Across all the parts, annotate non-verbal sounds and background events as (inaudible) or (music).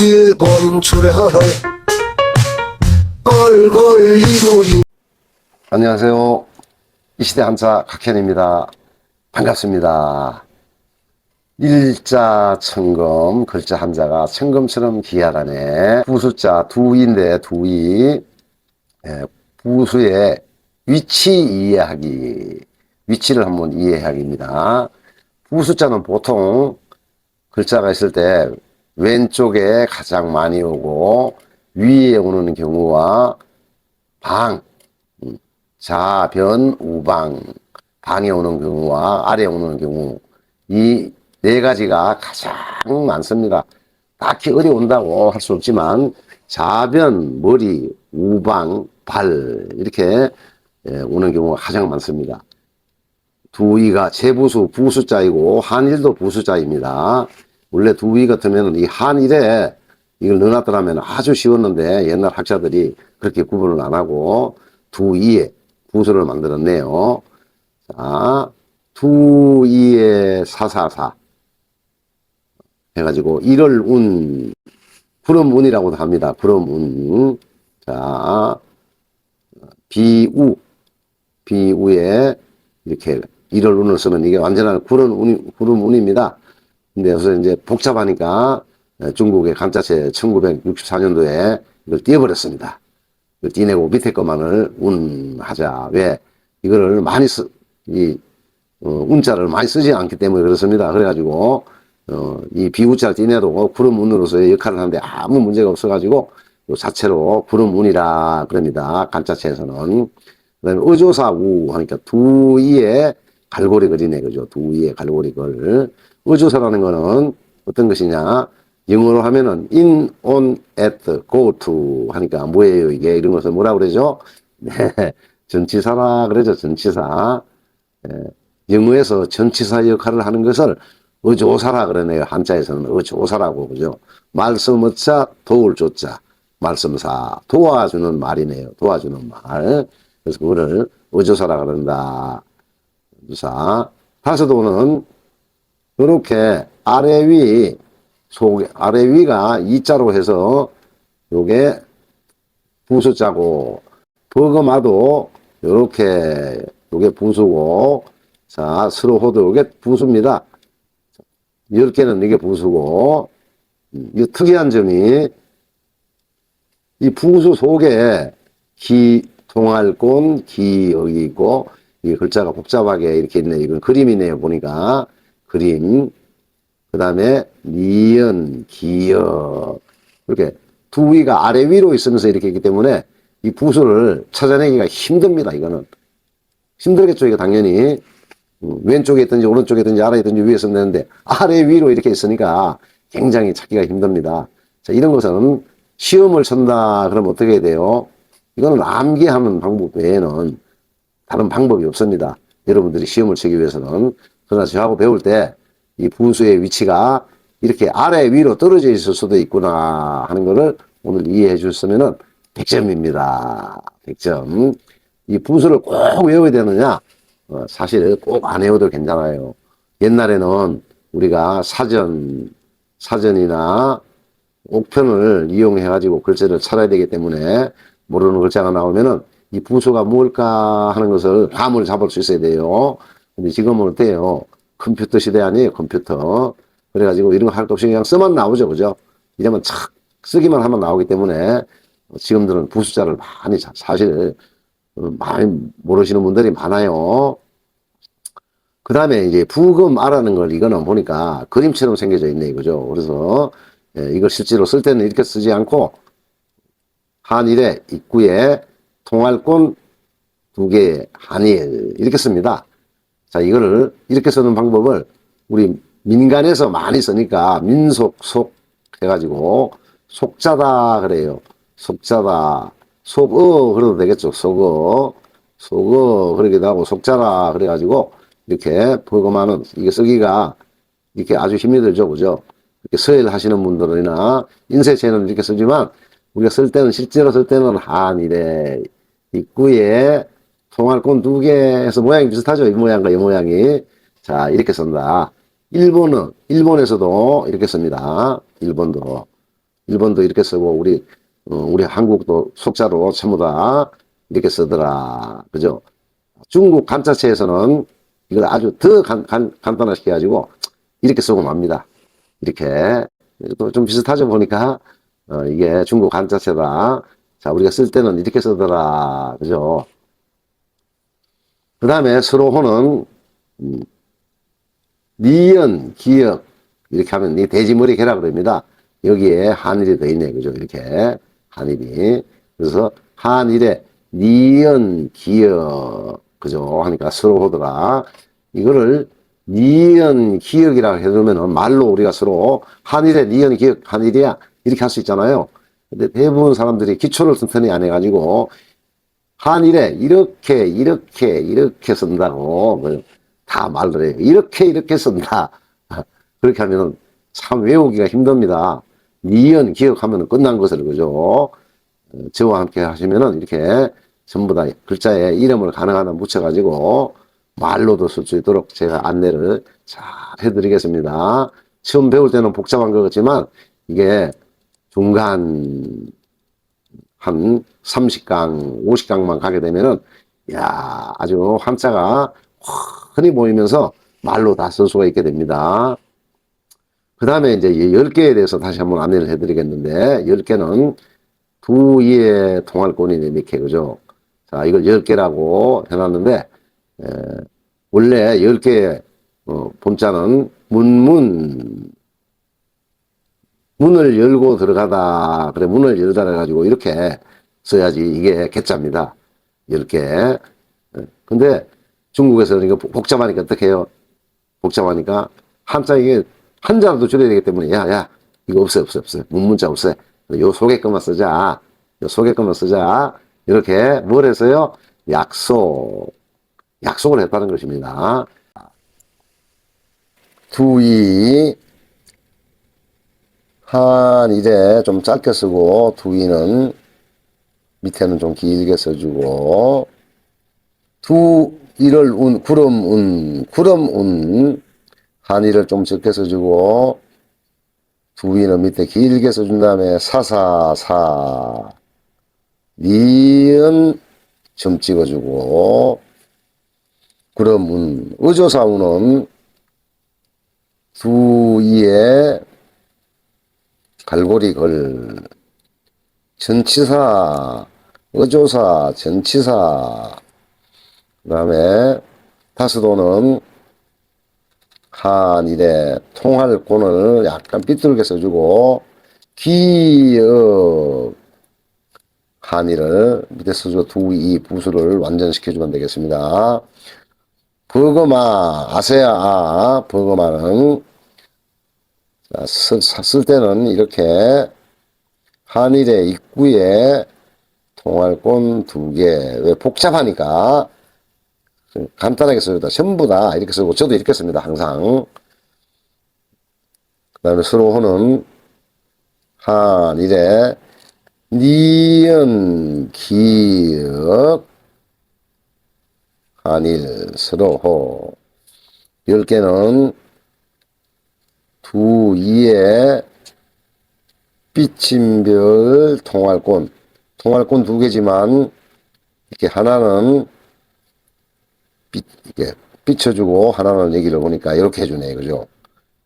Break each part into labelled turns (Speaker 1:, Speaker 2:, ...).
Speaker 1: 일본 출혈 꼴꼴이도이
Speaker 2: 안녕하세요. 이 시대 한자 각현입니다. 반갑습니다. 일자 청금, 글자 한자가 청금처럼 귀하다네. 부수자 두인데 두이, 예, 부수의 위치 이해하기, 위치를 한번 이해하기입니다. 부수자는 보통 글자가 있을 때 왼쪽에 가장 많이 오고 위에 오는 경우와 방, 좌변, 우방, 방에 오는 경우와 아래에 오는 경우 이 네 가지가 가장 많습니다. 딱히 어려운다고 할 수 없지만 좌변, 머리, 우방, 발 이렇게 예, 오는 경우가 가장 많습니다. 두위가 재부수 부수자이고 한일도 부수자입니다. 원래 두위 같으면 이 한일에 이걸 넣어놨더라면 아주 쉬웠는데 옛날 학자들이 그렇게 구분을 안 하고 두위에 부수를 만들었네요. 자, 두위에 사사사 해가지고 일월 운 구름 운이라고도 합니다. 구름 운 자 비우 비우에 이렇게 일월 운을 쓰면 이게 완전한 구름 운 구름 운입니다. 근데 그래서 이제 복잡하니까 중국의 간자체 1964년도에 이걸 띄워버렸습니다. 이걸 띄내고 밑에 것만을 운하자. 왜? 이거를 많이 쓰, 이, 어, 운자를 많이 쓰지 않기 때문에 그렇습니다. 그래가지고, 어, 이 비우자를 띄내도 구름 운으로서의 역할을 하는데 아무 문제가 없어가지고, 요 자체로 구름 운이라 그럽니다. 간자체에서는. 그 다음에 의조사 우 하니까 두 이에 갈고리 걸이네. 그죠? 두 이에 갈고리 걸. 의조사라는 거는 어떤 것이냐. 영어로 하면은 in, on, at, go to 하니까 뭐예요 이게 이런 것을 뭐라 그러죠? (laughs) 네, 전치사라 그러죠 전치사. 예, 영어에서 전치사 역할을 하는 것을 의조사라 그러네요 한자에서는 의조사라고 그죠? 말씀 어자 도울 조자 말씀사 도와주는 말이네요 도와주는 말. 그래서 그거를 의조사라 그런다. 의조사. 다서도는 이렇게 아래 위 속 아래 위가 이자로 해서 요게 부수자고 버거마도 요렇게 요게 부수고 자 스로호도 요게 부수입니다. 10개는 이게 부수고 이 특이한 점이 이 부수 속에 기 동할곤 기 여기 있고 이 글자가 복잡하게 이렇게 있네 이건 그림이네요 보니까 그림 그 다음에 니은, 기역 이렇게 두 위가 아래 위로 있으면서 이렇게 있기 때문에 이 부수를 찾아내기가 힘듭니다. 이거는 힘들겠죠. 이거 당연히 음, 왼쪽에 있든지 오른쪽에 있든지 아래에 있든지 위에 있으면 되는데 아래 위로 이렇게 있으니까 굉장히 찾기가 힘듭니다. 자 이런 것은 시험을 친다 그러면 어떻게 해야 돼요? 이거는 암기하는 방법 외에는 다른 방법이 없습니다. 여러분들이 시험을 치기 위해서는 그러나 저하고 배울 때이 부수의 위치가 이렇게 아래 위로 떨어져 있을 수도 있구나 하는 것을 오늘 이해해 주셨으면 100점입니다. 100점. 이 부수를 꼭 외워야 되느냐? 어, 사실 꼭 안 외워도 괜찮아요. 옛날에는 우리가 사전, 사전이나 옥편을 이용해 가지고 글자를 찾아야 되기 때문에 모르는 글자가 나오면은 이 부수가 뭘까 하는 것을 감을 잡을 수 있어야 돼요. 근데 지금은 어때요? 컴퓨터 시대 아니에요, 컴퓨터. 그래가지고 이런 거 할 것 없이 그냥 쓰면 나오죠, 그죠? 이러면 착 쓰기만 하면 나오기 때문에 지금들은 부수자를 많이 자- 사실 어, 많이 모르시는 분들이 많아요. 그 다음에 이제 부금 알아는 걸 이거는 보니까 그림처럼 생겨져 있네, 그죠? 그래서 예, 이걸 실제로 쓸 때는 이렇게 쓰지 않고 한일의 입구에 통할권 두 개의 한일 이렇게 씁니다. 자, 이거를 이렇게 쓰는 방법을 우리 민간에서 많이 쓰니까 민속, 속 해가지고 속자다 그래요. 속자다. 속어 그래도 되겠죠. 속어. 속어 그러기도 하고 속자라 그래가지고 이렇게 버거마는 이게 쓰기가 이렇게 아주 힘이 들죠. 그죠? 이렇게 서열 하시는 분들이나 인쇄체는 이렇게 쓰지만 우리가 쓸 때는 실제로 쓸 때는 한일에 입구에 통할권 두 개에서 모양이 비슷하죠. 이 모양과 이 모양이. 자, 이렇게 쓴다. 일본은, 일본에서도 이렇게 씁니다. 일본도. 일본도 이렇게 쓰고 우리 어, 우리 한국도 속자로 전부 다 이렇게 쓰더라. 그죠? 중국 간자체에서는 이걸 아주 더 간, 간, 간단하게 해가지고 이렇게 쓰고 맙니다. 이렇게 또 좀 비슷하죠 보니까 어, 이게 중국 간자체다. 자 우리가 쓸 때는 이렇게 쓰더라. 그죠? 그 다음에 서로호는 음, 니은, 기역 이렇게 하면 이 돼지머리 개라 그럽니다. 여기에 한일이 더 있네, 그죠? 이렇게 한일이 그래서 한일에 니은, 기역 그죠? 하니까 서로호더라. 이거를 니은, 기역이라고 해두면은 말로 우리가 서로 한일에 니은, 기역, 한일이야 이렇게 할 수 있잖아요. 근데 대부분 사람들이 기초를 튼튼히 안 해가지고 한일에 이렇게 이렇게 이렇게 쓴다고 그다 말을 해요. 이렇게 이렇게 쓴다. (laughs) 그렇게 하면은 참 외우기가 힘듭니다. 니은 기억하면 끝난 것을 그죠. 어, 저와 함께 하시면은 이렇게 전부 다 글자에 이름을 가능한 한 붙여가지고 말로도 쓸 수 있도록 제가 안내를 잘 해드리겠습니다. 처음 배울 때는 복잡한 것 같지만 이게 중간 한 30강, 50강만 가게 되면은, 야 아주 한자가 흔히 보이면서 말로 다 쓸 수가 있게 됩니다. 그 다음에 이제 이 10개에 대해서 다시 한번 안내를 해드리겠는데, 10개는 두 이의 통할권이 이렇게, 그죠? 자, 이걸 10개라고 해놨는데, 에, 원래 10개의 어, 본자는 문문, 문을 열고 들어가다. 그래, 문을 열다 해가지고 이렇게 써야지 이게 개자입니다. 10개. 예. 근데 중국에서는 이거 복- 복잡하니까 어떻게 해요? 복잡하니까 한자 이게 한자라도 줄여야 되기 때문에 야, 야, 이거 없어, 없어, 없어. 문문자 없어. 요 속에 것만 쓰자. 요 속에 것만 쓰자. 이렇게 뭘 해서요? 약속. 약속을 했다는 것입니다. 두이 한일에 좀 짧게 쓰고 두이는 밑에는 좀 길게 써주고 두 일을 운 구름 운 구름 운 한일을 좀 적게 써주고 두이는 밑에 길게 써준 다음에 사사사. 니은 점 찍어주고 구름 운 의조사 운은 두이에 갈고리 걸 전치사 의조사 전치사 그 다음에 다스도는 한일의 통할권을 약간 삐뚤게 써주고 기역 한일을 밑에 써주고 두 이 부수를 완전시켜주면 되겠습니다. 버거마 아세야 아 버거마는 자, 쓸, 쓸 때는 이렇게 한일의 입구에 통할권 두 개. 왜 복잡하니까 간단하게 써주다. 전부 다 이렇게 쓰고 저도 이렇게 씁니다. 항상. 그 다음에 서로호는 한일의 니은 기역 한일 서로호 열 개는 두 이에 삐침별 통할권 통할권 두 개지만 이렇게 하나는 삐, 이렇게 삐쳐주고 하나는 얘기를 보니까 이렇게 해주네 그죠?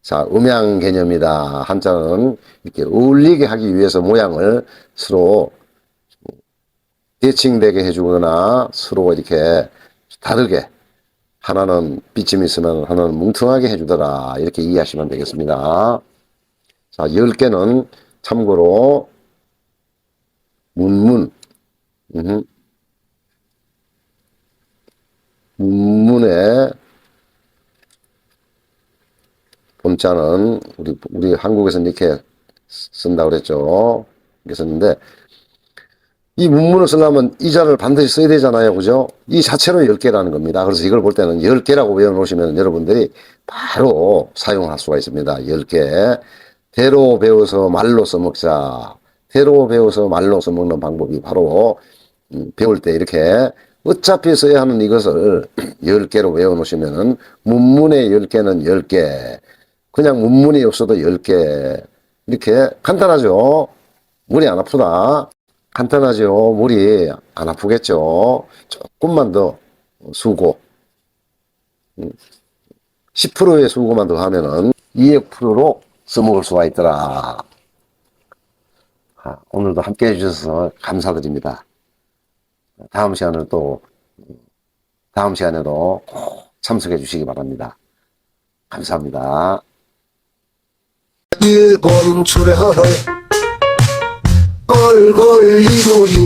Speaker 2: 자 음양 개념이다. 한자는 이렇게 어울리게 하기 위해서 모양을 서로 대칭되게 해주거나 서로 이렇게 다르게 하나는 삐짐이 있으면 하나는 뭉퉁하게 해주더라. 이렇게 이해하시면 되겠습니다. 자, 10개는 참고로 문문, 음흠. 문문의 본자는 우리, 우리 한국에서는 이렇게 쓴다고 그랬죠. 썼는데 이 문문을 쓰려면 이 자를 반드시 써야 되잖아요. 그죠? 이 자체로 10개라는 겁니다. 그래서 이걸 볼 때는 10개라고 외워놓으시면 여러분들이 바로 사용할 수가 있습니다. 10개. 대로 배워서 말로 써먹자. 대로 배워서 말로 써먹는 방법이 바로 음, 배울 때 이렇게 어차피 써야 하는 이것을 (clears throat) 10개로 외워놓으시면은 문문의 10개는 10개. 그냥 문문이 없어도 10개. 이렇게 간단하죠. 물이 안 아프다. 간단하죠. 물이 안 아프겠죠. 조금만 더 수고. 10%의 수고만 더 하면은 200%로 써먹을 수가 있더라. 아, 오늘도 함께 해주셔서 감사드립니다. 다음 시간을 또, 다음 시간에도 꼭 참석해 주시기 바랍니다. 감사합니다.
Speaker 1: 일본 출애하여 얼굴 이루니